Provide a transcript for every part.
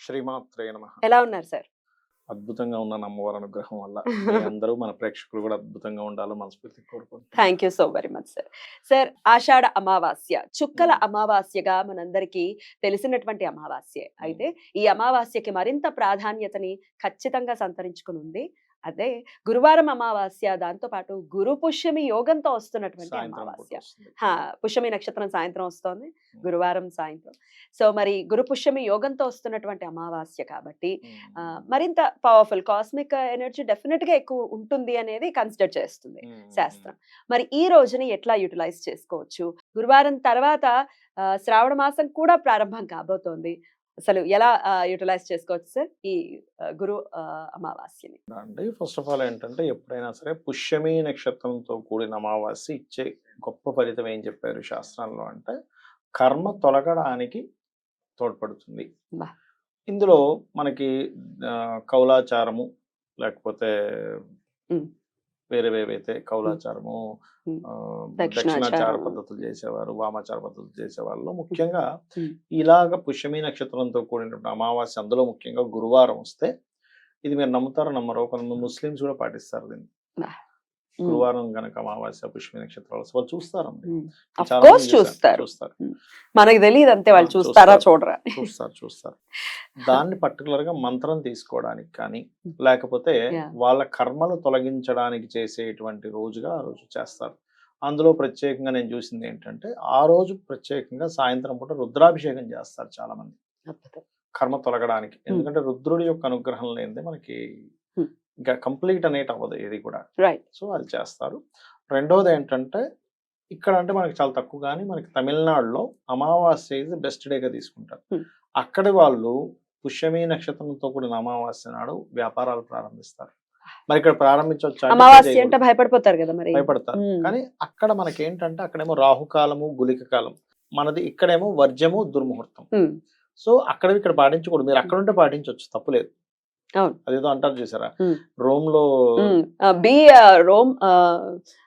శ్రీమాత్రే నమ. ఎలా ఉన్నారు సార్? అద్భుతంగా ఉన్న అమ్మవారి అనుగ్రహం వల్ల అందరూ మన ప్రేక్షకులు కూడా అద్భుతంగా ఉండాలో మనస్ఫూర్తి కోరుకుంటున్నాను. Thank you so very much sir. Sir ఆషాఢ అమావాస్య చుక్కల. అమావాస్యగా మనందరికీ తెలిసినటువంటి అమావాస్య. అయితే ఈ అమావాస్యకి మరింత ప్రాధాన్యతని ఖచ్చితంగా సంతరించుకుని ఉంది అదే గురువారం అమావాస్య దాంతో పాటు గురు పుష్యమి యోగంతో వస్తున్నటువంటి అమావాస్య. పుష్యమి నక్షత్రం సాయంత్రం వస్తోంది గురువారం సాయంత్రం. సో మరి గురు పుష్యమి యోగంతో వస్తున్నటువంటి అమావాస్య కాబట్టి. మరింత పవర్ఫుల్ కాస్మిక్ ఎనర్జీ డెఫినెట్గా ఎక్కువ ఉంటుంది అనేది కన్సిడర్ చేస్తుంది. శాస్త్రం. మరి ఈ రోజుని ఎట్లా యూటిలైజ్ చేసుకోవచ్చు? గురువారం తర్వాత శ్రావణ మాసం కూడా ప్రారంభం కాబోతోంది. అసలు ఎలా యూటిలైజ్ చేసుకోవచ్చు సార్? ఈ గురు అమావాస్యని. అండి ఫస్ట్ ఆఫ్ ఆల్ ఏంటంటే ఎప్పుడైనా సరే పుష్యమి నక్షత్రంతో కూడిన అమావాస్య ఇచ్చే గొప్ప ఫలితం ఏం చెప్పారు శాస్త్రంలో అంటే కర్మ తొలగడానికి తోడ్పడుతుంది. ఇందులో మనకి కౌలాచారము లేకపోతే ఉమ్. వేరే వేరైతే కౌలాచారము దక్షిణాచారం. పద్ధతులు చేసేవారు వామాచార పద్ధతులు చేసేవాళ్ళు ముఖ్యంగా. ఇలాగ పుష్యమి నక్షత్రంతో కూడినటువంటి అమావాస్య అందులో ముఖ్యంగా గురువారం వస్తే ఇది మీరు నమ్ముతారో నమ్మరో కొంతమంది ముస్లిమ్స్ కూడా పాటిస్తారు దీన్ని గురువారం గనక అమావాస్య పుష్యమి నక్షత్రాలు వాళ్ళు చూస్తారు ఉమ్. Of చాలా course మంది చేశారు. చూస్తారు చూస్తారు మనకి తెలియదు అంతే వాళ్ళు చూస్తారా. చూడరా చూస్తారు చూస్తారు దాన్ని పర్టికులర్గా మంత్రం తీసుకోవడానికి కానీ లేకపోతే. వాళ్ళ కర్మలు తొలగించడానికి చేసేటువంటి రోజుగా ఆ రోజు చేస్తారు అందులో ప్రత్యేకంగా నేను చూసింది ఏంటంటే ఆ రోజు ప్రత్యేకంగా సాయంత్రం పూట రుద్రాభిషేకం చేస్తారు చాలా మంది. కర్మ తొలగడానికి ఎందుకంటే రుద్రుడి యొక్క అనుగ్రహం లేనిదే మనకి. ఇంకా కంప్లీట్ అనేటి అవ్వదు ఇది కూడా. రైట్ సో అది చేస్తారు. రెండోది ఏంటంటే ఇక్కడ అంటే మనకి చాలా తక్కువ కానీ మనకి తమిళనాడులో అమావాస్య ఇస్ బెస్ట్ డేగా తీసుకుంటారు. Hmm. అక్కడి వాళ్ళు పుష్యమి నక్షత్రంతో కూడిన అమావాస్య నాడు వ్యాపారాలు ప్రారంభిస్తారు. మరి ఇక్కడ ప్రారంభించవచ్చు అమావాస్య. అంటే భయపడిపోతారు కదా మరి. భయపడతారు. ఉమ్. కానీ అక్కడ మనకి ఏంటంటే అక్కడేమో రాహుకాలము గులిక కాలం మనది ఇక్కడేమో వర్జము దుర్ముహూర్తం. ఉమ్. సో అక్కడ ఇక్కడ పాటించకూడదు. మీరు అక్కడ ఉంటే పాటించవచ్చు. తప్పులేదు. అదేదో అంటారు చూసారా. రోమ్లో బి రోమ్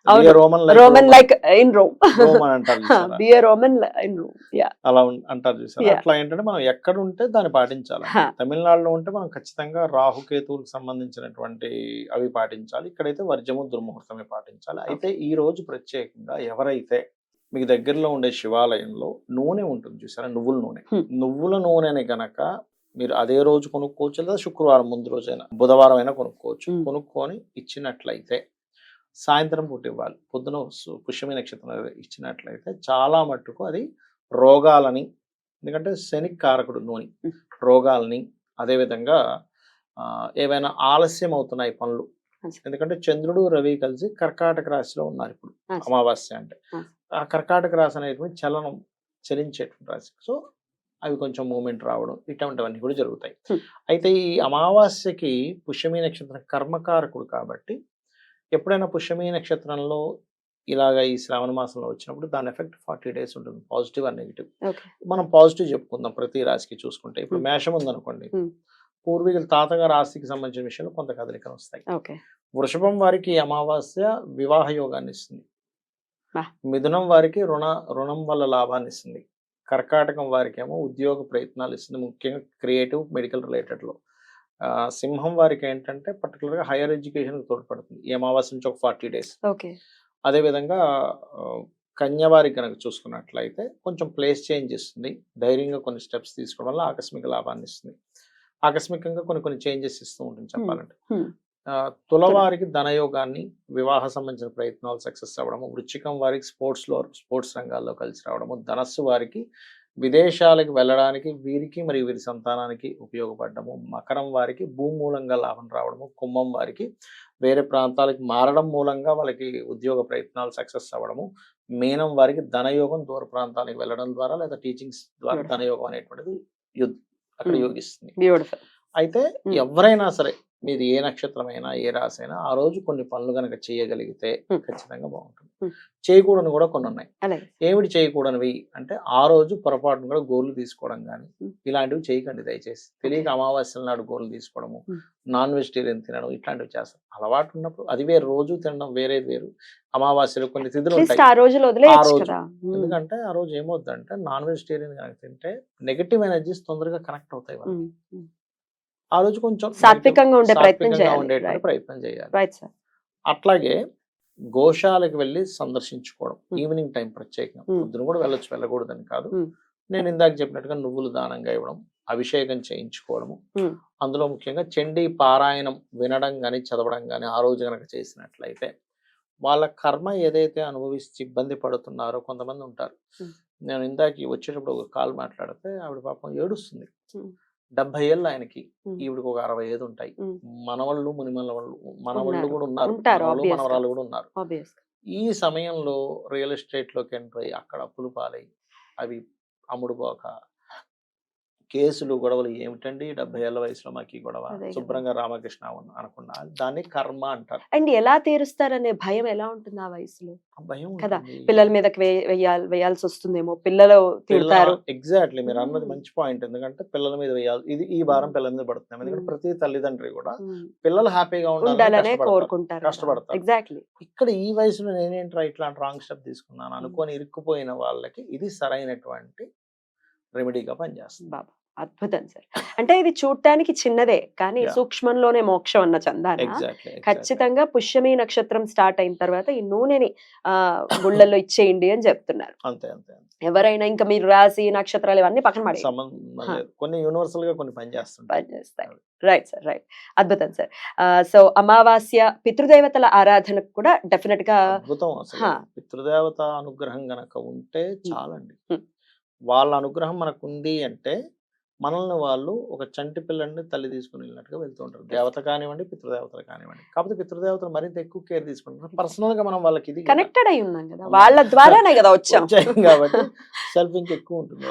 అవును. "Be a Roman like Roman Roman." Like in Rome. Be Roman in Rome. Yeah. అలా అంటారు చూసారా. అట్లా ఏంటంటే మనం ఎక్కడ ఉంటే దాన్ని పాటించాలి. తమిళనాడులో ఉంటే మనం ఖచ్చితంగా రాహుకేతువులకు సంబంధించినటువంటి అవి పాటించాలి. ఇక్కడైతే వర్జము దుర్ముహూర్తమే పాటించాలి. అయితే ఈ రోజు ప్రత్యేకంగా ఎవరైతే మీకు దగ్గరలో ఉండే శివాలయంలో నూనె ఉంటుంది చూసారా? నువ్వుల నూనె. నువ్వుల నూనెని గనక మీరు అదే రోజు కొనుక్కోవచ్చు లేదా శుక్రవారం ముందు రోజైనా బుధవారం అయినా కొనుక్కోవచ్చు. కొనుక్కొని ఇచ్చినట్లయితే సాయంత్రం పూట ఇవ్వాలి పొద్దున పుష్యమి నక్షత్రం ఇచ్చినట్లయితే చాలా మట్టుకు అది రోగాలని ఎందుకంటే శని కారకుడు నూనె. రోగాలని అదేవిధంగా ఏవైనా ఆలస్యం అవుతున్నాయి పనులు. ఎందుకంటే చంద్రుడు రవి కలిసి కర్కాటక రాశిలో ఉన్నారు ఇప్పుడు. అమావాస్య అంటే. ఆ కర్కాటక రాశి అనేటువంటి చలనం చలించేటువంటి రాశి సో అవి కొంచెం మూమెంట్ రావడం ఇటువంటివన్నీ కూడా జరుగుతాయి. అయితే ఈ అమావాస్యకి పుష్యమి నక్షత్రం కర్మకారకుడు కాబట్టి ఎప్పుడైనా పుష్యమి నక్షత్రంలో ఇలాగ ఈ శ్రావణ మాసంలో వచ్చినప్పుడు దాని ఎఫెక్ట్ ఫార్టీ డేస్ ఉంటుంది పాజిటివ్ అండ్ నెగిటివ్. మనం పాజిటివ్ చెప్పుకుందాం ప్రతి రాశికి చూసుకుంటే. ఇప్పుడు. మేషం ఉందనుకోండి. పూర్వీకుల తాతగారు ఆస్తికి సంబంధించిన విషయంలో కొంత కదలికలు వస్తాయి. వృషభం వారికి అమావాస్య వివాహ యోగాన్ని ఇస్తుంది. మిథునం వారికి రుణ రుణం వల్ల లాభాన్ని ఇస్తుంది. కర్కాటకం వారికి ఏమో ఉద్యోగ ప్రయత్నాలు ఇస్తుంది. ముఖ్యంగా క్రియేటివ్ మెడికల్ రిలేటెడ్లో. సింహం వారికి ఏంటంటే పర్టికులర్గా హైయర్ ఎడ్యుకేషన్ తోడ్పడుతుంది. ఈ అమావాస్య నుంచి ఒక ఫార్టీ డేస్. ఓకే. అదేవిధంగా ఆ, కన్య వారికి కనుక చూసుకున్నట్లయితే కొంచెం ప్లేస్ చేంజ్ ఇస్తుంది. ధైర్యంగా కొన్ని స్టెప్స్ తీసుకోవడం వల్ల ఆకస్మిక లాభాన్ని ఇస్తుంది. ఆకస్మికంగా కొన్ని కొన్ని చేంజెస్ ఇస్తూ ఉంటుంది చెప్పాలంటే. తులవారికి ధనయోగాన్ని వివాహ సంబంధించిన ప్రయత్నాలు సక్సెస్ అవ్వడము వృచ్చికం వారికి స్పోర్ట్స్లో స్పోర్ట్స్ రంగాల్లో కలిసి రావడము ధనస్సు వారికి విదేశాలకు వెళ్ళడానికి వీరికి మరియు వీరి సంతానానికి ఉపయోగపడము మకరం వారికి భూమూలంగా లాభం రావడము కుంభం వారికి వేరే ప్రాంతాలకు మారడం మూలంగా వాళ్ళకి ఉద్యోగ ప్రయత్నాలు సక్సెస్ అవ్వడము మీనం వారికి ధనయోగం దూర ప్రాంతాలకు వెళ్ళడం ద్వారా లేదా టీచింగ్స్ ద్వారా. ధనయోగం అనేటువంటిది అక్కడ Hmm. యోగిస్తుంది అయితే Hmm. ఎవరైనా సరే మీది ఏ నక్షత్రమైనా ఏ రాశి అయినా ఆ రోజు కొన్ని పనులు కనుక చేయగలిగితే. ఖచ్చితంగా బాగుంటుంది. చేయకూడని కూడా కొన్ని ఉన్నాయి ఏమిటి చేయకూడనివి అంటే ఆ రోజు పొరపాటును కూడా గోర్లు తీసుకోవడం కానీ. ఇలాంటివి చేయకండి దయచేసి తెలియక అమావాస్యల నాడు గోర్లు తీసుకోవడము. నాన్ వెజిటేరియన్ తినడం ఇట్లాంటివి చేస్తారు అలవాటు ఉన్నప్పుడు అది వేరు రోజు తినడం వేరేది వేరు అమావాస్యలు కొన్ని తిథులు ఉంటాయి ఆ రోజు. ఎందుకంటే ఆ రోజు ఏమవుద్దంటే నాన్ వెజిటేరియన్ కనుక తింటే నెగటివ్ ఎనర్జీస్ తొందరగా కనెక్ట్ అవుతాయి వాళ్ళకి. ఆ రోజు కొంచెం సాత్వికంగా ఉండే ప్రయత్నం చేయాలి. ప్రయత్నం చేయాలి రైట్ సార్ అట్లాగే గోశాలకు వెళ్ళి సందర్శించుకోవడం. ఈవినింగ్ టైం ప్రత్యేకంగా. పొద్దున కూడా వెళ్ళొచ్చు వెళ్ళకూడదని కాదు Hmm. నేను ఇందాక చెప్పినట్టుగా నువ్వులు దానంగా ఇవ్వడం అభిషేకం చేయించుకోవడము Hmm. అందులో ముఖ్యంగా చండీ పారాయణం వినడం కానీ చదవడం కానీ ఆ రోజు కనుక చేసినట్లయితే వాళ్ళ కర్మ ఏదైతే అనుభవించి ఇబ్బంది పడుతున్నారో కొంతమంది ఉంటారు Hmm. నేను ఇందాక వచ్చేటప్పుడు ఒక కాల్ మాట్లాడితే ఆవిడ పాపం ఏడుస్తుంది. డెబ్బై ఏళ్ళు ఆయనకి. ఈవిడికి ఒక అరవై ఐదు ఉంటాయి. మనవాళ్ళు మునిమల వాళ్ళు మనవాళ్ళు. కూడా ఉన్నారు. మనవరాలు కూడా ఉన్నారు ఈ సమయంలో రియల్ ఎస్టేట్లోకి ఎంటర్ అయ్యి అక్కడ అప్పులు పాలై అవి అమ్ముడు పోక కేసులు గొడవలు ఏమిటండి? డెబ్బై ఏళ్ళ వయసులో మాకు ఈ గొడవ. శుభ్రంగా రామకృష్ణ అనుకున్నా. దాన్ని కర్మ అంటారు. అండ్ ఎలా తీరుస్తారనే భయం ఎలా ఉంటుంది ఆ వయసులో? భయం కదా. పిల్లల వేయాలి వేయాల్సి వస్తుందేమో. పిల్లలు తిడతారు. ఎగ్జాక్ట్లీ మీరు అన్నది. మంచి పాయింట్. ఎందుకంటే పిల్లల మీద వేయాలి ఇది ఈ భారం పిల్లల మీద పడుతుంది. ఎందుకంటే. ప్రతి తల్లిదండ్రి కూడా పిల్లలు హ్యాపీగా ఉండాలని. కోరుకుంటారు. కష్టపడతారు. ఎగ్జాక్ట్లీ. ఇక్కడ ఈ వయసులో నేనేంట్రా ఇట్లాంటి రాంగ్ స్టెప్ తీసుకున్నాను? అనుకొని ఇరుక్కుపోయిన వాళ్ళకి ఇది సరైనటువంటి రెమెడీగా పనిచేస్తుంది. బాబా. అద్భుతం సార్. అంటే ఇది చూడటానికి చిన్నదే కానీ. సూక్ష్మంలోనే మోక్షం అన్న చందాన ఎగ్జాక్ట్లీ ఖచ్చితంగా పుష్యమి నక్షత్రం స్టార్ట్ అయిన తర్వాత ఈ నూనెని ఆ గుళ్ళల్లో ఇచ్చేయండి అని చెప్తున్నారు. ఎవరైనా ఇంకా మీరు రాసి నక్షత్రాలు ఇవన్నీ పక్కన పడే కొన్ని యూనివర్సల్గా కొన్ని పనిచేస్తాయి రైట్ సార్ రైట్. అద్భుతం సార్. సో అమావాస్య పితృదేవతల ఆరాధనకు కూడా డెఫినెట్గా. పితృదేవత అనుగ్రహం గనక ఉంటే చాలండి. వాళ్ళ అనుగ్రహం మనకు ఉంది అంటే మనల్ని వాళ్ళు ఒక చంటి పిల్లల్ని తల్లి తీసుకుని వెళ్ళినట్టుగా వెళ్తూ ఉంటారు. దేవత కానివ్వండి పితృదేవతలు కానివ్వండి. కాకపోతే పితృదేవతలు మరింత ఎక్కువ కేర్ తీసుకుంటారు. పర్సనల్గా మనం వాళ్ళకి ఇది. కనెక్టెడ్ అయి ఉన్నాం కదా. వాళ్ళ ద్వారానే కదా వచ్చాం. కాబట్టి సెల్ఫ్ ఇంకా ఎక్కువ ఉంటుంది.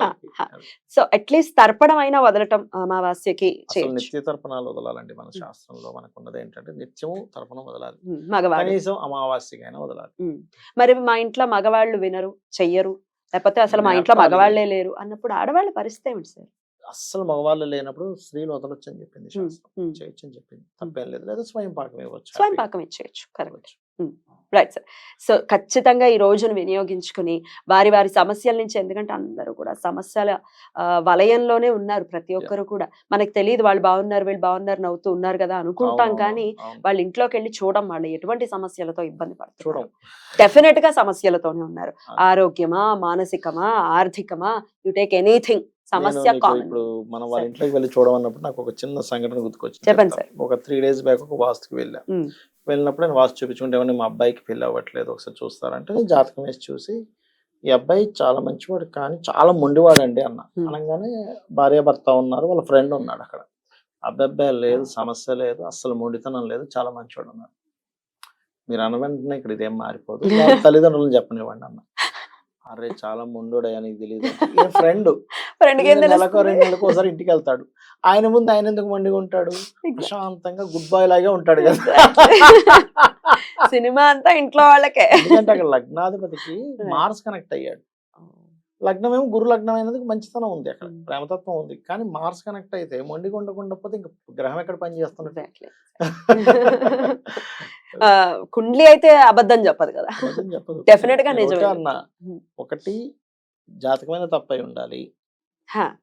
సో అట్లీస్ట్ తర్పణం అయినా వదలటం అమావాస్యకి నిత్య తర్పణాలు వదలాలండి మన శాస్త్రంలో. మనకు ఉన్నది ఏంటంటే నిత్యము తర్పణం వదలాలి. మగవాడు కనీసం అమావాస్యకైనా వదలాలి. ఉమ్. మరి మా ఇంట్లో మగవాళ్ళు వినరు చెయ్యరు. లేకపోతే అసలు మా ఇంట్లో. మగవాళ్ళే లేరు అన్నప్పుడు ఆడవాళ్ళ పరిస్థితి ఏమిటి సార్? అస్సలు మగవాళ్ళు లేనప్పుడు స్త్రీలు వదలొచ్చు అని చెప్పింది శాస్త్రం. చేయొచ్చు అని చెప్పింది. తప్పేం లేదు. లేదా స్వయం పాకం ఇవ్వచ్చు. స్వయం పాకం ఇచ్చేయచ్చు. కరెక్ట్. Right sir. సో ఖచ్చితంగా ఈ రోజును వినియోగించుకుని వారి వారి సమస్యల నుంచి ఎందుకంటే అందరూ కూడా సమస్యల వలయంలోనే ఉన్నారు ప్రతి ఒక్కరు కూడా. మనకు తెలియదు వాళ్ళు బాగున్నారు వీళ్ళు బాగున్నారు నవ్వుతూ ఉన్నారు కదా అనుకుంటాం కానీ వాళ్ళ ఇంట్లోకి వెళ్ళి చూడం వాళ్ళు ఎటువంటి సమస్యలతో ఇబ్బంది పడుతున్నారు డెఫినెట్గా సమస్యలతోనే ఉన్నారు. ఆరోగ్యమా మానసికమా ఆర్థికమా యు టేక్ ఎనీథింగ్. సమస్య ఇప్పుడు మనం వాళ్ళ సరే. ఇంట్లోకి వెళ్ళి చూడమన్నప్పుడు నాకు ఒక చిన్న సంఘటన గుర్తుకొచ్చింది చెప్పండి చెప్తా. ఒక త్రీ డేస్ బ్యాక్ ఒక వాస్తుకి వెళ్ళా. వెళ్ళినప్పుడు నేను వాస్తు చూపించుకుంటే ఏమన్నా మా అబ్బాయికి పెళ్ళి అవ్వట్లేదు ఒకసారి చూస్తారంటే జాతకం వేసి చూసి ఈ అబ్బాయి చాలా మంచివాడు కానీ చాలా మొండివాడు అండి అన్న. అనగానే భార్య భర్త ఉన్నారు వాళ్ళ ఫ్రెండ్ ఉన్నాడు అక్కడ. అబ్బాయి లేదు సమస్య లేదు అస్సలు మొండితనం లేదు చాలా మంచివాడు ఉన్నారు మీరు అన్న వెంటనే ఇక్కడ ఇదేం మారిపోదు. తల్లిదండ్రులను చెప్పనివ్వండి అన్న. అరే చాలా మొండోడయ్యా నీకు తెలియదు ఫ్రెండ్ నెలకు? రెండు నెలలకు ఒకసారి ఇంటికి వెళ్తాడు ఆయన ముందు ఆయన ఎందుకు మండిగా ఉంటాడు? ప్రశాంతంగా గుడ్ బాయ్ లాగే ఉంటాడు కదా. సినిమా అంతా ఇంట్లో వాళ్ళకే. ఎందుకంటే అక్కడ లగ్నాధిపతికి మార్స్ కనెక్ట్ అయ్యాడు. లగ్నం ఏమో గురు లగ్నం అయినందుకు మంచితనం ఉంది అక్కడ. Hmm. ప్రేమతత్వం ఉంది. కానీ మార్స్ కనెక్ట్ అయితే మొండిగా ఉండకుండా పోతే ఇంకా గ్రహం ఎక్కడ పని చేస్తున్నట్టు Exactly. ఆ, కుండ్లీ అయితే అబద్ధం చెప్పదు కదా. Definite గా నిజమే. ఒకటే జాతకమైన తప్పై ఉండాలి. హా,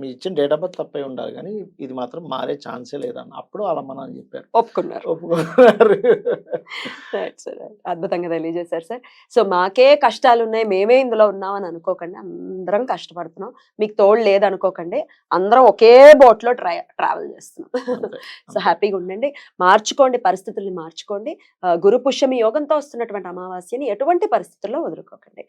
మీ ఇచ్చిన డేట్ ఆఫ్ బర్త్ తప్పై ఉండాలి కానీ ఇది మాత్రం మారే ఛాన్సే లేదన్న. అప్పుడు అలా మనం చెప్పారు. ఒప్పుకున్నారు. ఒప్పుకున్నారు. అద్భుతంగా తెలియజేశారు సార్. సో మాకే కష్టాలు ఉన్నాయి మేమే ఇందులో ఉన్నామని అనుకోకండి. అందరం కష్టపడుతున్నాం. మీకు తోడు లేదు అనుకోకండి అందరం ఒకే బోట్లో ట్రై ట్రావెల్ చేస్తున్నాం. సో హ్యాపీగా ఉండండి. మార్చుకోండి పరిస్థితుల్ని మార్చుకోండి. గురు పుష్యమి యోగంతో వస్తున్నటువంటి అమావాస్యని ఎటువంటి పరిస్థితుల్లో వదులుకోకండి.